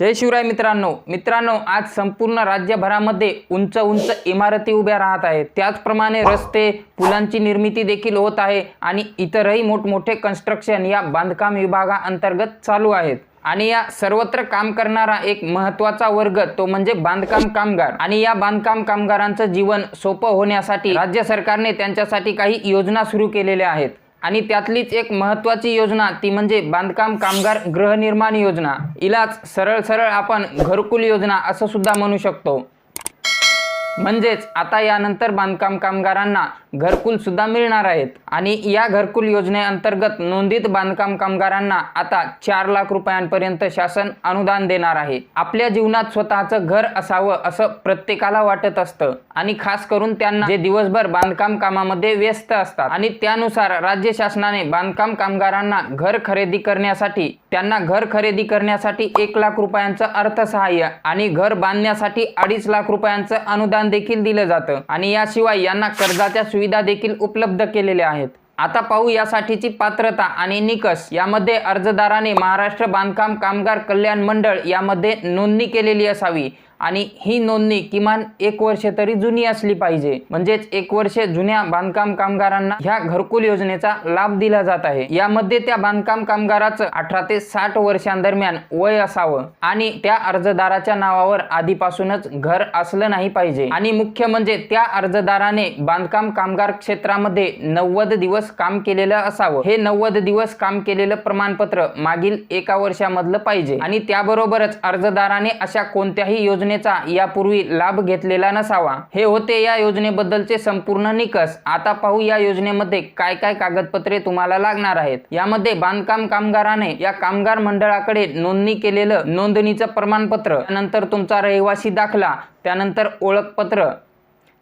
जय शिवराय मित्रांनो. मित्रांनो आज संपूर्ण राज्यभरामध्ये उंच उंच इमारती उभ्या राहत आहेत. त्याचप्रमाणे रस्ते पुलांची निर्मिती देखील होत आहे आणि इतरही मोठमोठे कन्स्ट्रक्शन या बांधकाम विभागाअंतर्गत चालू आहेत. आणि या सर्वत्र काम करणारा एक महत्त्वाचा वर्ग तो म्हणजे बांधकाम कामगार. आणि या बांधकाम कामगारांचं जीवन सोपं होण्यासाठी राज्य सरकारने त्यांच्यासाठी काही योजना सुरू केलेल्या आहेत. आणि त्यातलीच एक महत्त्वाची योजना ती म्हणजे बांधकाम कामगार गृहनिर्माण योजना. हिलाच सरळ सरळ आपण घरकुल योजना असं सुद्धा म्हणू शकतो. म्हणजेच आता यानंतर बांधकाम कामगारांना घरकुल सुद्धा मिळणार आहेत. आणि या घरकुल योजनेअंतर्गत नोंदित बांधकाम कामगारांना आता चार लाख रुपयांपर्यंत शासन अनुदान देणार आहे. आपल्या जीवनात स्वतःचं घर असावं असं प्रत्येकाला वाटत असतं. आणि खास करून त्यांना जे दिवसभर बांधकाम कामामध्ये व्यस्त असतात. आणि त्यानुसार राज्य शासनाने बांधकाम कामगारांना घर खरेदी करण्यासाठी त्यांना घर खरेदी करण्यासाठी एक लाख रुपयांचं अर्थसहाय्य आणि घर बांधण्यासाठी अडीच लाख रुपयांचं अनुदान देखील दिलं जातं. आणि याशिवाय यांना कर्जाच्या सुविधा देखील उपलब्ध केलेल्या आहेत. आता पाहू यासाठीची पात्रता आणि निकष. यामध्ये अर्जदाराने महाराष्ट्र बांधकाम कामगार कल्याण मंडळ यामध्ये नोंदणी केलेली असावी. आणि ही नोंदणी किमान एक वर्ष तरी जुनी असली पाहिजे. म्हणजेच एक वर्ष जुन्या बांधकाम कामगारांना ह्या घरकुल योजनेचा लाभ दिला जात आहे. यामध्ये त्या बांधकाम कामगाराचं अठरा ते साठ वर्षांदरम्यान वय असावं आणि त्या अर्जदाराच्या नावावर आधीपासूनच घर असलं नाही पाहिजे. आणि मुख्य म्हणजे त्या अर्जदाराने बांधकाम कामगार क्षेत्रामध्ये नव्वद दिवस काम केलेलं असावं. हे नव्वद दिवस काम केलेलं प्रमाणपत्र मागील एका वर्षामधलं पाहिजे. आणि त्याबरोबरच अर्जदाराने अशा कोणत्याही योजनेचा यापूर्वी लाभ घेतलेला नसावा. हे होते या योजनेबद्दलचे संपूर्ण निकष. आता पाहू या योजनेमध्ये काय काय कागदपत्रे तुम्हाला लागणार आहेत. यामध्ये बांधकाम कामगाराने या कामगार मंडळाकडे नोंदणी केलेलं नोंदणीचं प्रमाणपत्र नंतर तुमचा रहिवासी दाखला त्यानंतर ओळखपत्र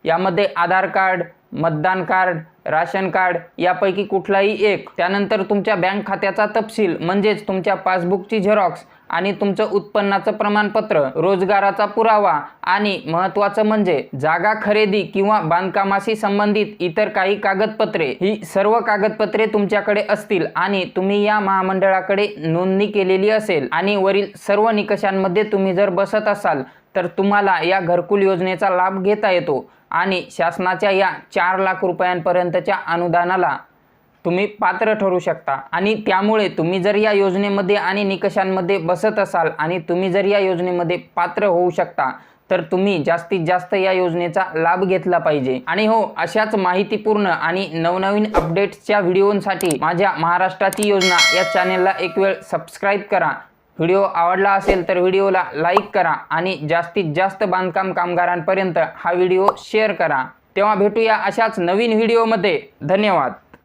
यामध्ये आधार कार्ड मतदान कार्ड राशन कार्ड यापैकी कुठलाही एक त्यानंतर तुमच्या बँक खात्याचा तपशील म्हणजेच तुमच्या पासबुकची झेरॉक्स आणि तुमचं उत्पन्नाचं प्रमाणपत्र रोजगाराचा पुरावा आणि महत्त्वाचं म्हणजे जागा खरेदी किंवा बांधकामाशी संबंधित इतर काही कागदपत्रे ही सर्व कागदपत्रे तुमच्याकडे असतील आणि तुम्ही या महामंडळाकडे नोंदणी केलेली असेल आणि वरील सर्व निकषांमध्ये तुम्ही जर बसत असाल तर तुम्हाला या घरकुल योजनेचा लाभ घेता येतो. आणि शासनाच्या या चार लाख रुपयांपर्यंतच्या अनुदानाला तुम्ही पात्र ठरू शकता. आणि त्यामुळे तुम्ही जर या योजनेमध्ये आणि निकषांमध्ये बसत असाल आणि तुम्ही जर या योजनेमध्ये पात्र होऊ शकता तर तुम्ही जास्तीत जास्त या योजनेचा लाभ घेतला पाहिजे. आणि हो अशाच माहितीपूर्ण आणि नवनवीन अपडेट्सच्या व्हिडिओंसाठी माझ्या महाराष्ट्राची योजना या चॅनेलला एक वेळ सबस्क्राईब करा. व्हिडिओ आवडला असेल तर व्हिडिओला लाईक करा आणि जास्तीत जास्त बांधकाम कामगारांपर्यंत हा व्हिडिओ शेअर करा. तेव्हा भेटूया अशाच नवीन व्हिडिओमध्ये. धन्यवाद.